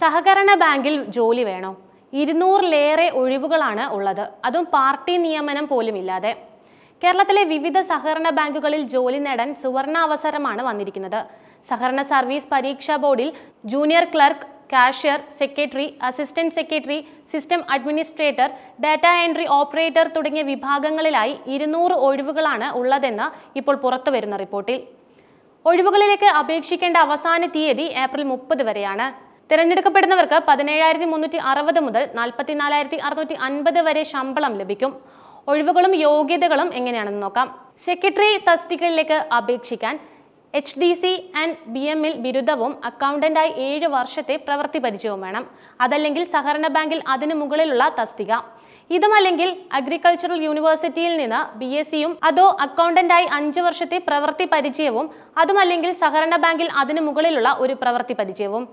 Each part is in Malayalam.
സഹകരണ ബാങ്കിൽ ജോലി വേണോ? ഇരുന്നൂറിലേറെ ഒഴിവുകളാണ് ഉള്ളത്. അതും പാർട്ടി നിയമനം പോലുമില്ലാതെ കേരളത്തിലെ വിവിധ സഹകരണ ബാങ്കുകളിൽ ജോലി നേടാൻ സുവർണ അവസരമാണ് വന്നിരിക്കുന്നത്. സഹകരണ സർവീസ് പരീക്ഷാ ബോർഡിൽ junior clerk cashier secretary assistant secretary system administrator data entry operator തുടങ്ങിയ വിഭാഗങ്ങളിലായി ഇരുന്നൂറ് ഒഴിവുകളാണ് ഉള്ളതെന്ന് ഇപ്പോൾ പുറത്തുവരുന്ന റിപ്പോർട്ടിൽ. ഒഴിവുകളിലേക്ക് അപേക്ഷിക്കേണ്ട അവസാന തീയതി ഏപ്രിൽ മുപ്പത് വരെയാണ്. തിരഞ്ഞെടുക്കപ്പെടുന്നവർക്ക് പതിനേഴായിരത്തി മുന്നൂറ്റി അറുപത് മുതൽ നാൽപ്പത്തിനാലായിരത്തി അറുന്നൂറ്റി അൻപത് വരെ ശമ്പളം ലഭിക്കും. ഒഴിവുകളും യോഗ്യതകളും എങ്ങനെയാണെന്ന് നോക്കാം. സെക്രട്ടറി തസ്തികയിലേക്ക് അപേക്ഷിക്കാൻ H D C and B എമ്മിൽ ബിരുദവും അക്കൗണ്ടന്റായി ഏഴ് വർഷത്തെ പ്രവൃത്തി പരിചയവും വേണം. അതല്ലെങ്കിൽ സഹകരണ ബാങ്കിൽ അതിനു മുകളിലുള്ള തസ്തിക. ഇതുമല്ലെങ്കിൽ അഗ്രികൾച്ചറൽ യൂണിവേഴ്സിറ്റിയിൽ നിന്ന് ബി എസ് സിയും അതോ അക്കൗണ്ടന്റായി അഞ്ച് വർഷത്തെ പ്രവൃത്തി പരിചയവും അതുമല്ലെങ്കിൽ സഹകരണ ബാങ്കിൽ അതിനു മുകളിലുള്ള ഒരു പ്രവൃത്തി പരിചയവും.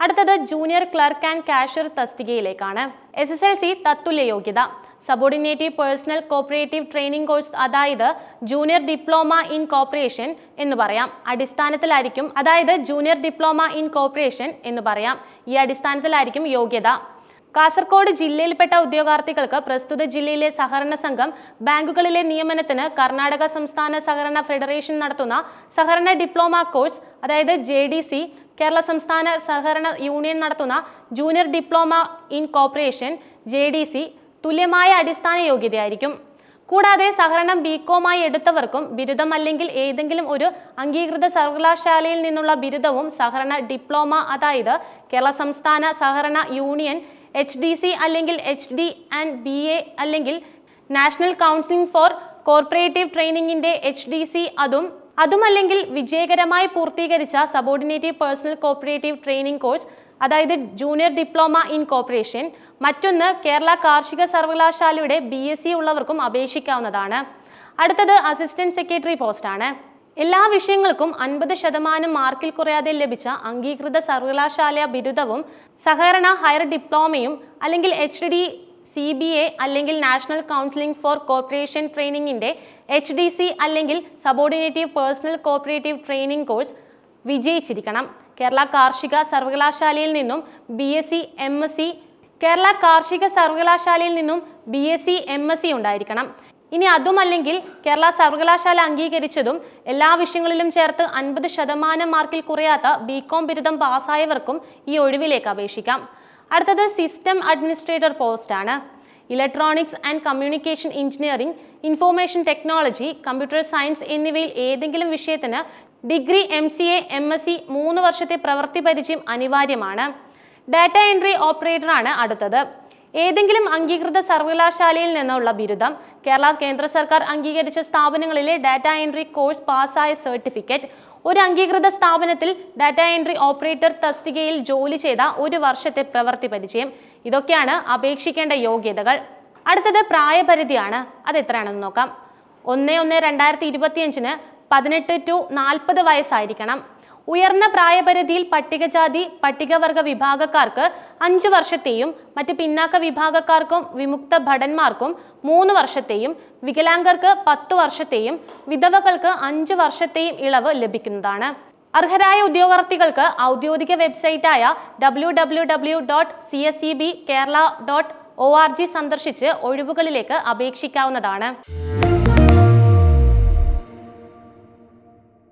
അടുത്തത് ജൂനിയർ ക്ലർക്ക് ആൻഡ് കാഷ്യർ തസ്തികയിലേക്കാണ്. എസ് എസ് എൽ സി തത്തുല്യ യോഗ്യത subordinative personal cooperative training course അതായത് ജൂനിയർ ഡിപ്ലോമ ഇൻ കോപ്പറേഷൻ എന്ന് പറയാം. അടിസ്ഥാനത്തിലായിരിക്കും അതായത് ജൂനിയർ ഡിപ്ലോമ ഇൻ കോപ്പറേഷൻ എന്ന് പറയാം. ഈ അടിസ്ഥാനത്തിലായിരിക്കും യോഗ്യത. കാസർഗോഡ് ജില്ലയിൽപ്പെട്ട ഉദ്യോഗാർത്ഥികൾക്ക് പ്രസ്തുത ജില്ലയിലെ സഹകരണ സംഘം ബാങ്കുകളിലെ നിയമനത്തിന് കർണാടക സംസ്ഥാന സഹകരണ ഫെഡറേഷൻ നടത്തുന്ന സഹകരണ ഡിപ്ലോമ കോഴ്സ് അതായത് ജെ കേരള സംസ്ഥാന സഹകരണ യൂണിയൻ നടത്തുന്ന junior diploma in cooperation J തുല്യമായ അടിസ്ഥാന യോഗ്യതയായിരിക്കും. കൂടാതെ സഹകരണം ബികോമായി എടുത്തവർക്കും ബിരുദം അല്ലെങ്കിൽ ഏതെങ്കിലും ഒരു അംഗീകൃത സർവകലാശാലയിൽ നിന്നുള്ള ബിരുദവും സഹകരണ ഡിപ്ലോമ അതായത് കേരള സംസ്ഥാന സഹകരണ യൂണിയൻ എച്ച് ഡി സി അല്ലെങ്കിൽ H D and B A അല്ലെങ്കിൽ നാഷണൽ കൗൺസിലിംഗ് ഫോർ കോർപ്പറേറ്റീവ് ട്രെയിനിങ്ങിന്റെ എച്ച് ഡി സി അതും അതുമല്ലെങ്കിൽ വിജയകരമായി പൂർത്തീകരിച്ച subordinative personal cooperative training course അതായത് ജൂനിയർ ഡിപ്ലോമ ഇൻ കോപ്പറേഷൻ മറ്റൊന്ന് കേരള കാർഷിക സർവകലാശാലയുടെ ബി എസ് സി ഉള്ളവർക്കും അപേക്ഷിക്കാവുന്നതാണ്. അടുത്തത് അസിസ്റ്റന്റ് സെക്രട്ടറി പോസ്റ്റാണ് എല്ലാ വിഷയങ്ങൾക്കും അൻപത് ശതമാനം മാർക്കിൽ കുറയാതെ ലഭിച്ച അംഗീകൃത സർവകലാശാല ബിരുദവും സഹകരണ ഹയർ ഡിപ്ലോമയും അല്ലെങ്കിൽ H D C B A അല്ലെങ്കിൽ നാഷണൽ കൗൺസിലിംഗ് ഫോർ കോർപ്പറേഷൻ ട്രെയിനിങ്ങിന്റെ എച്ച് ഡി സി അല്ലെങ്കിൽ subordinative personal cooperative training course വിജയിച്ചിരിക്കണം. Kerala കാർഷിക സർവകലാശാലയിൽ നിന്നും B S C M S C Kerala കാർഷിക സർവകലാശാലയിൽ നിന്നും B S C M S C ഉണ്ടായിരിക്കണം. ഇനി അതുമല്ലെങ്കിൽ കേരള സർവകലാശാല അംഗീകരിച്ചതും എല്ലാ വിഷയങ്ങളിലും ചേർത്ത് അൻപത് ശതമാനം മാർക്കിൽ കുറയാത്ത ബി കോം ബിരുദം പാസ്സായവർക്കും ഈ ഒഴിവിലേക്ക് അപേക്ഷിക്കാം. അടുത്തത് സിസ്റ്റം അഡ്മിനിസ്ട്രേറ്റർ പോസ്റ്റ് ആണ്. Electronics and communication engineering information technology computer science എന്നിവയിൽ ഏതെങ്കിലും വിഷയത്തിന് degree M C A M S C മൂന്ന് വർഷത്തെ പ്രവൃത്തി പരിചയം അനിവാര്യമാണ്. ഡാറ്റ എൻട്രി ഓപ്പറേറ്ററാണ് അടുത്തത്. ഏതെങ്കിലും അംഗീകൃത സർവകലാശാലയിൽ നിന്നുള്ള ബിരുദം കേരള കേന്ദ്ര സർക്കാർ അംഗീകരിച്ച സ്ഥാപനങ്ങളിലെ ഡാറ്റ എൻട്രി കോഴ്സ് പാസ്സായ സർട്ടിഫിക്കറ്റ് ഒരു അംഗീകൃത സ്ഥാപനത്തിൽ ഡാറ്റ എൻട്രി ഓപ്പറേറ്റർ തസ്തികയിൽ ജോലി ചെയ്ത ഒരു വർഷത്തെ പ്രവൃത്തി പരിചയം. ഇതൊക്കെയാണ് അപേക്ഷിക്കേണ്ട യോഗ്യതകൾ. അടുത്തത് പ്രായപരിധിയാണ്. അത് എത്രയാണെന്ന് നോക്കാം. ഒന്ന് ഒന്ന് രണ്ടായിരത്തി ഇരുപത്തിയഞ്ചിന് പതിനെട്ട് ടു നാൽപ്പത് വയസ്സായിരിക്കണം. ഉയർന്ന പ്രായപരിധിയിൽ പട്ടികജാതി പട്ടികവർഗ വിഭാഗക്കാർക്ക് അഞ്ചു വർഷത്തെയും മറ്റ് പിന്നാക്ക വിഭാഗക്കാർക്കും വിമുക്ത ഭടന്മാർക്കും മൂന്ന് വർഷത്തെയും വികലാംഗർക്ക് പത്ത് വർഷത്തെയും വിധവകൾക്ക് അഞ്ചു വർഷത്തെയും ഇളവ് ലഭിക്കുന്നതാണ്. അർഹരായ ഉദ്യോഗാർത്ഥികൾക്ക് ഔദ്യോഗിക വെബ്സൈറ്റായ W W W dot C S E B Kerala dot O R G സന്ദർശിച്ച് ഒഴിവുകളിലേക്ക് അപേക്ഷിക്കാവുന്നതാണ്.